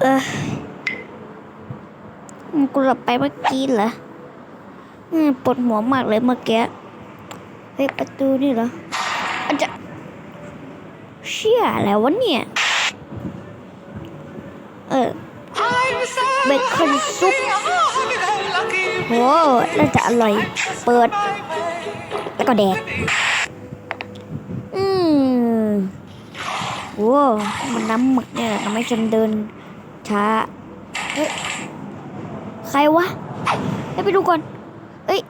เออมันกูหลับไปเมื่อกี้เหรออืมปวดหัวมากเลยเมื่อกี้ เฮ้ย ประตูนี่เหรออาจจะเชี่ยแล้ววะเนี่ย เออเบคอนซุปโหน่าจะอร่อย เปิด แล้วก็แดก อืมโว้มันน้ำหมึกเนี่ยทำให้ฉันเดิน ช้าเฮ้ยใครวะให้ไปดูก่อนเอ้ย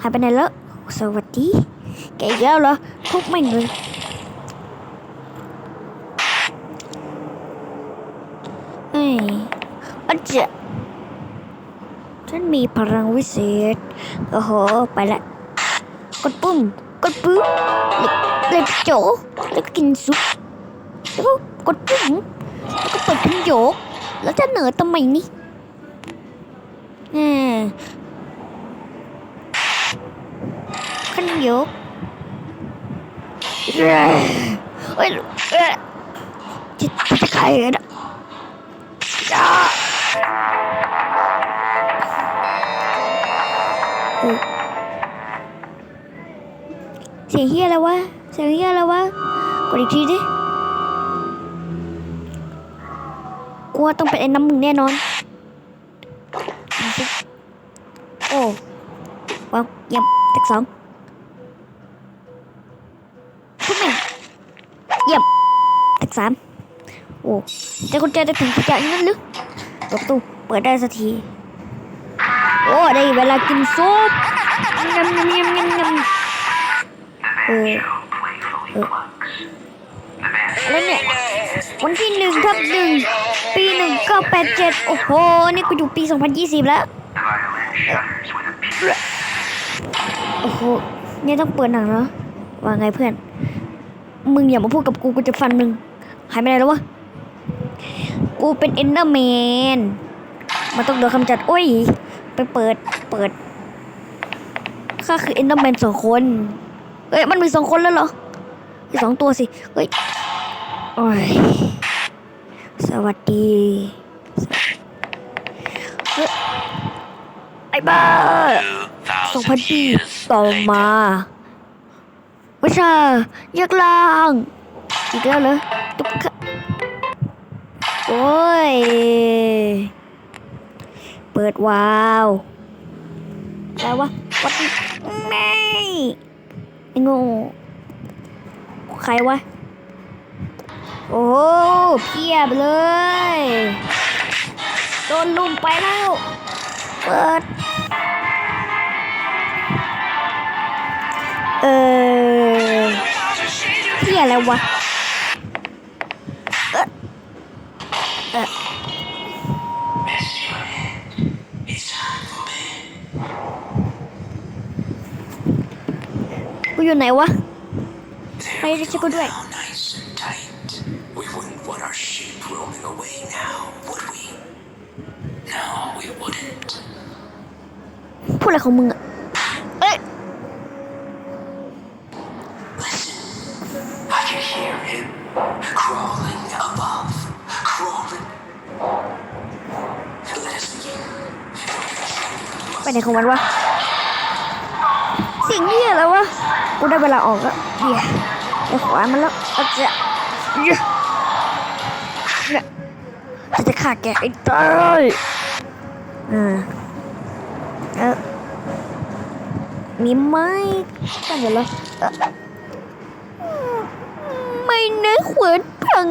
หายไปไหนแล้ว สวัสดี แกอีกแล้วเหรอ ทุกไม่งเลยเอ้ยอันเจะฉันมีพลังวิเศษ โอ้โห ไปละ กดปุ่ม กดปุ๊บเล็กเล็กโจแล้วก็กินซุปแล้วก็กดปุ่มแล้วก็เปิดขันโยก แล้วจะเหนือทำไมนี่อ่าขันยกเอ้ยเอ้ยเอ้ยจะจะใครนะจ้าเออเสียงเฮียอะไรวะ เสียงเฮียอะไรวะ กดอีกทีดิ กลัวต้องเป็นไอ้น้ำมึงแน่นอนโอ้ว้าวยี่ยมแท็กสองทุกหนึ่งเยี่ยมแท็กสามโอ้เจะกุญแจจะถึงกุญแจนั้นหรือประตูเปิดได้สักที โอ้ ได้เวลากินซุปยำยำยำยำยำเออเออแล้วเนี่ย วันที่หนึ่งทับหนึ่งปีหนึ่งก็แปดเจ็ดโอ้โห นี่กูอยู่ปีสองพันยี่สิบแล้ว โอ้โห เนี่ยต้องเปิดหนังเนาะว่าไงเพื่อน มึงอย่ามาพูดกับกูกูจะฟันมึง หายไปไหนแล้ววะ กูเป็นเอนเดอร์แมน มันต้องโดนคำจัด โอ้ย ไปเปิด เปิด ข้าคือเอนเดอร์แมนสองคน เอ้ย มันมีสองคนแล้วเหรอสองตัวสิ เฮ้ย โอ้ย สวัสดีเฮ้ยไอ้บ้าสองพันปีต่อมาวิชายักษ์ล่าง อีกแล้วเหรอตุ๊กตาโอ้ย เปิดวาวแล้ววะวัดไม่ไอ้โงูใครวะ โอ้โหเพียบเลย โดนลุมไปแล้ว เปิด เออเพียอะไรวะเออเออกูอยู่ไหนวะไปดิช่วยกูด้วย อะไรของมึงอะเอ้ย I can hear him crawling above, crawling. Let us begin. ไปไหนของมันวะ เสียงเหี้ยแล้ววะ กูได้เวลาออกแล้วเหี้ยไอ้ขวานมันแล้วอาจจะเหี้ยเนี่ยจะจะฆ่าแกไอ้ตายอ่าเออ มีไหมกันเดี๋ยวเลยเอ่อไม่นะขวานพัง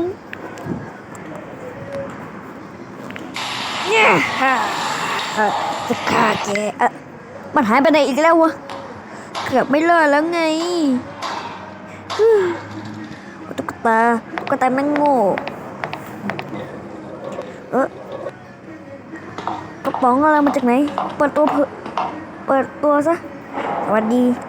เนี่ยฮ่าเออจะฆ่าแกออมันหายไปไหนอีกแล้ววะ เกือบไม่รอดแล้วไงฮึ่มตุ๊กตาตุ๊กตาแม่งโง่เออกระป๋องอะไรมาจากไหน เปิดตัวเถอะเปิดตัวซะ สวัสดี